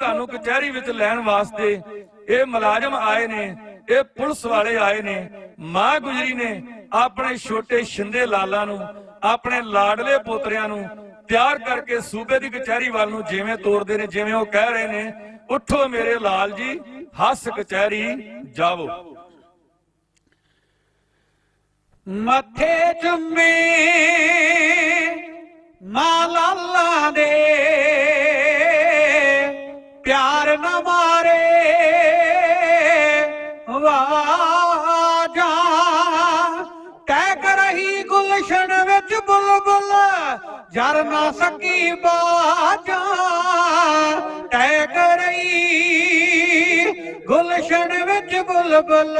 ਤੁਹਾਨੂੰ ਕਚਹਿਰੀ ਵਿੱਚ ਲੈਣ ਵਾਸਤੇ ਇਹ ਮੁਲਾਜ਼ਮ ਆਏ ਨੇ, ਇਹ ਪੁਲਿਸ ਵਾਲੇ ਆਏ ਨੇ, ਮਾਂ ਗੁਜਰੀ ਨੇ ਆਪਣੇ ਛੋਟੇ ਸ਼ਿੰਦੇ ਲਾਲਾਂ ਨੂੰ, ਆਪਣੇ ਲਾਡਲੇ ਪੋਤਰਿਆਂ ਨੂੰ ਤਿਆਰ ਕਰਕੇ ਸੂਬੇ ਦੀ ਕਚਹਿਰੀ ਵੱਲ ਨੂੰ ਜਿਵੇਂ ਤੋਰਦੇ ਨੇ, ਜਿਵੇਂ ਉਹ ਕਹਿ ਰਹੇ ਨੇ, ਉੱਠੋ ਮੇਰੇ ਲਾਲ ਜੀ, ਹੱਸ ਕਚਹਿਰੀ ਜਾਵੋ। ਮੱਥੇ ਚੁੰਮੇ ਮਾਲਾਲਾ ਦੇ ਜਰ ਨਾ ਸਕੀ ਬਾਜਾ ਕਹਿ ਕਰ ਰਹੀ ਗੁਲਸ਼ਨ ਵਿੱਚ ਬੁਲਬੁਲ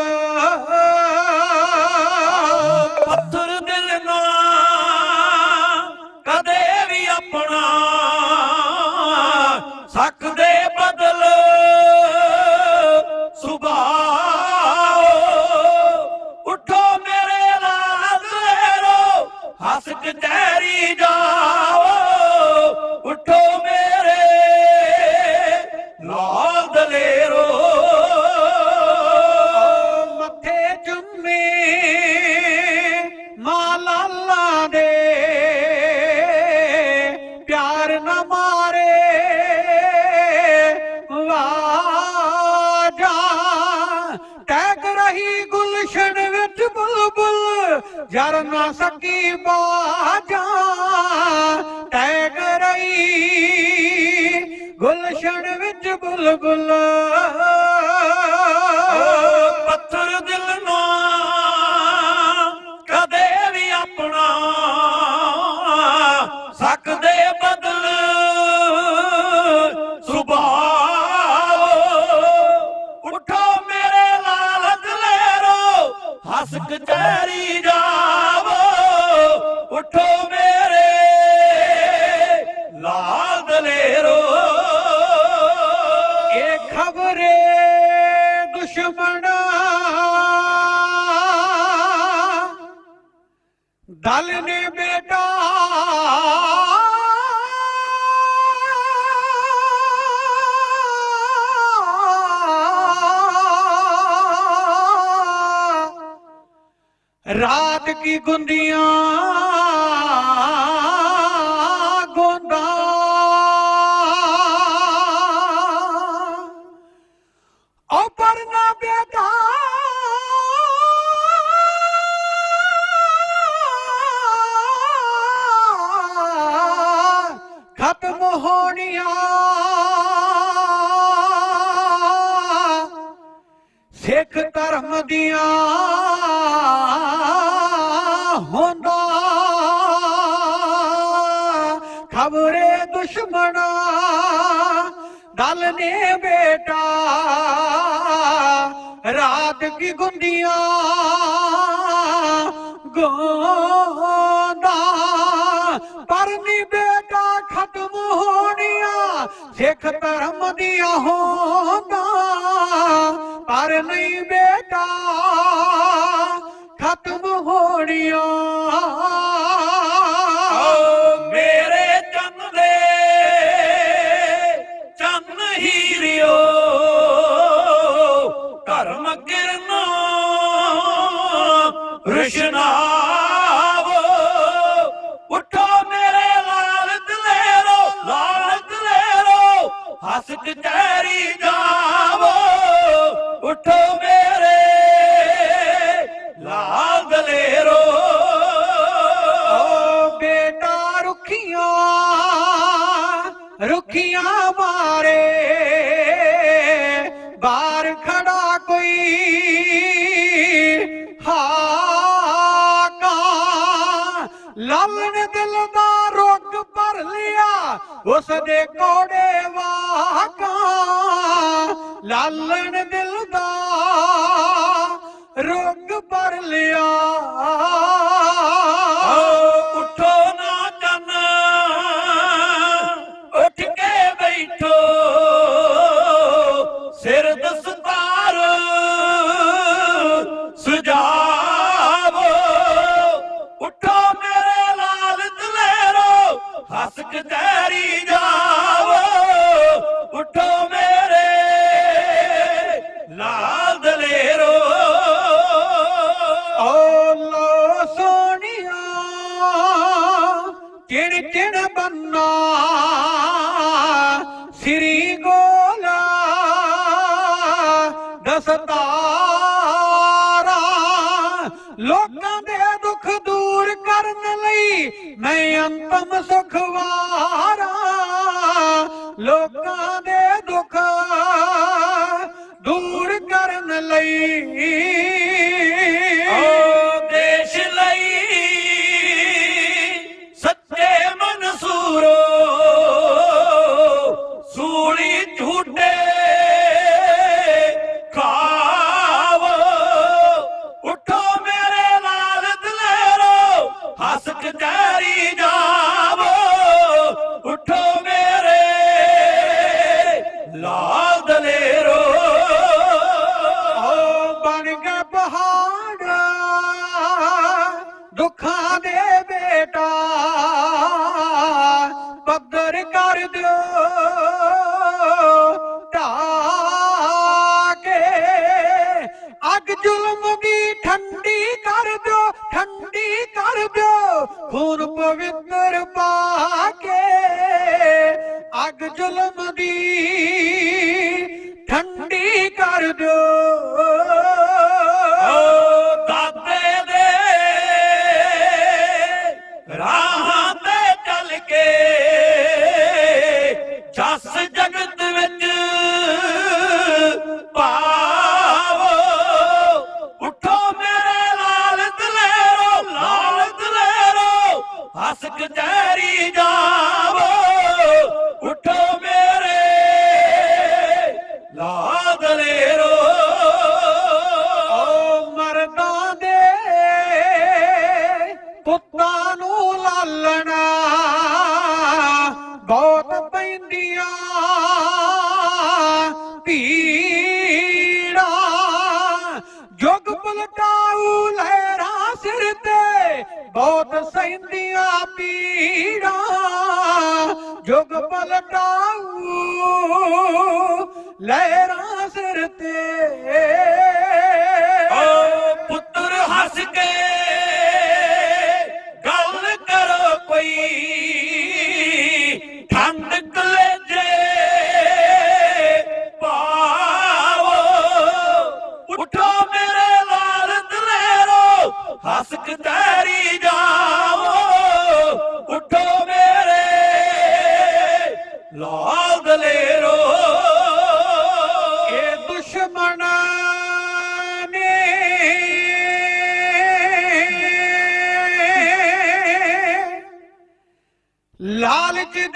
ਬੁਲਬੁਲ ਨਾ ਸਕੀ ਬਾਜਾ, ਟੈਗ ਰਹੀ। ਗੁਲਸ਼ਨ ਵਿੱਚ ਬੁਲਬੁਲ। ਪੱਥਰ ਦਿਲ ਨਾ ਕਦੇ ਵੀ ਆਪਣਾ ਸਕਦੇ ਬਦਲ। ਸੁਭਾਅ ਉੱਠੋ ਮੇਰੇ ਲਾਲ ਦਲੇਰੋ, ਹੱਸ ਕਚਹਿਰੀ ਜਾ। ਉੱਠੋ ਮੇਰੇ ਲਾਲ ਦਲੇਰੋ। ਇਹ ਖਬਰੇ ਦੁਸ਼ਮਣਾ ਦਲ ਨੇ ਰਾਤ ਕੀ ਗੁੰਦੀਆਂ? ਖਬਰੇ ਦੁਸ਼ਮਣਾ ਦਲ ਨੇ ਬੇਟਾ। ਰਾਤ ਕੀ ਗੁੰਦੀਆਂ, ਗੋਂਦਾ। ਪਰ ਨੀ ਬੇਟਾ ਖਤਮ ਹੋਣੀਆਂ, ਸਿੱਖ ਧਰਮ ਦੀਆਂ ਹੁੰਦਾ। ਪਰ ਨਹੀਂ ਬੇਟਾ ਖਤਮ ਹੋਣੀਆਂ। ਕਚਹਿਰੀ ਜਾਵੋ ਉੱਠੋ ਮੇਰੇ ਲਾਲ ਦਲੇਰੋ ਬੇਟਾ ਰੁਖੀਆਂ ਰੁਖੀਆਂ ਮਾਰੇ। ਉਸ ਦੇ ਕੋੜੇ ਵਾਕਾ ਲਾਲਣ ਦਿਲ ਦਾ ਹੱਸ ਕੇ ਮੇਰੇ ਲਾਲ ਦਲੇਰੋ। ਓ ਲੋ ਸੋਹਣਿਆ ਕਿਣ ਬੰਨਾ ਸ੍ਰੀ ਗੋਲਾ ਦਸਤਾ Thomas O'Connor. ਸੈਂਦੀਆਂ ਪੀੜਾ ਜੁਗ ਪਲਟਾਉ ਲਹਿਰਾਂ ਸਿਰ ਤੇ। ਓ ਪੁੱਤਰ ਹੱਸ ਕੇ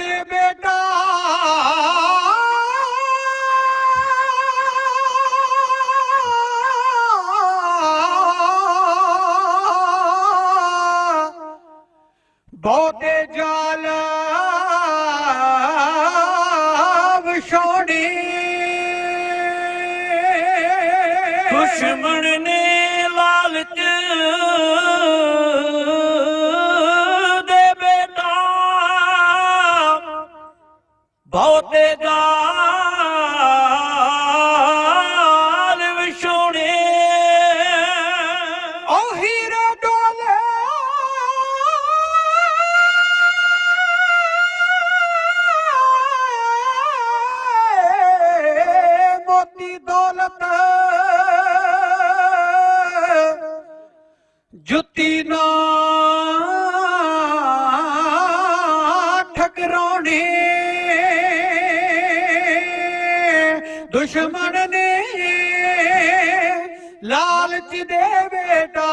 দেবে ਉਹਦੇ ਦਾਲ ਵਿਛੋਣੇ ਉਹ ਹੀਰਾ ਡੋਲੇ। ਮੋਤੀ ਦੌਲਤ। ਜੁੱਤੀ ਨਾ ਠਕਰਾਉਣੀ। ਦੁਸ਼ਮਣ ਨੇ ਲਾਲਚ ਦੇ ਬੇਟਾ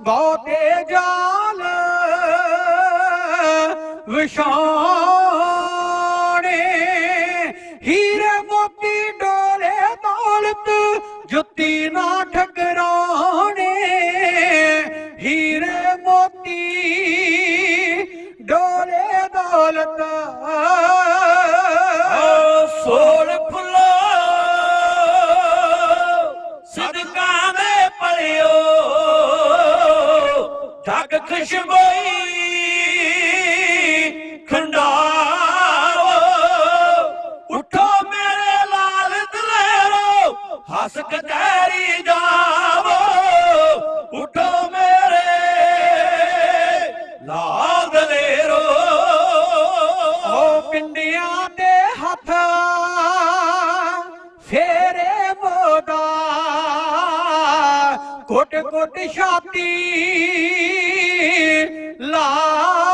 ਬਹੁਤੇ ਜਾਲ ਵਿਸ਼ਾਣੇ ਹੀਰੇ ਮੋਤੀ ਡੋਲੇ ਦੌਲਤ ਜੁੱਤੀ ਅੱਗ ਖਸ਼ਬਈ ਖੰਡਾਓ ਉਠੋ ਮੇਰੇ ਲਾਲ ਦਲੇਰੋ ਹੱਸ ਕਤੈਰੀ ਜਾਵੋ, ਉਠੋ ਮੇਰੇ ਲਾਲ ਦਲੇਰੋ ਓ ਪਿੰਡਿਆਂ ਦੇ ਹੱਥ ਫੇਰੇ ਮੋਦਾ ਕੋਟ ਕੋਟ ਛਾਤੀ ah